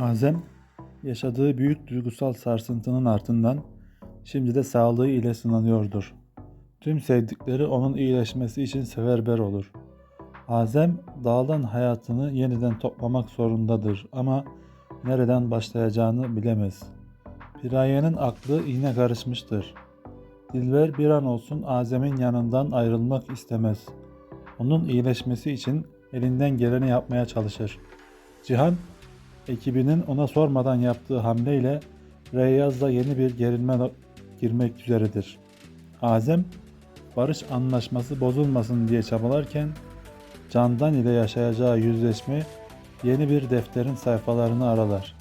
Azem, yaşadığı büyük duygusal sarsıntının ardından şimdi de sağlığı ile sınanıyordur. Tüm sevdikleri onun iyileşmesi için seferber olur. Azem, dağılan hayatını yeniden toplamak zorundadır ama nereden başlayacağını bilemez. Piraye'nin aklı iğne karışmıştır. Dilber bir an olsun Azem'in yanından ayrılmak istemez. Onun iyileşmesi için elinden geleni yapmaya çalışır. Cihan, ekibinin ona sormadan yaptığı hamleyle Reyyaz'la yeni bir gerilme girmek üzeredir. Azem, barış anlaşması bozulmasın diye çabalarken Candan ile yaşayacağı yüzleşme yeni bir defterin sayfalarını aralar.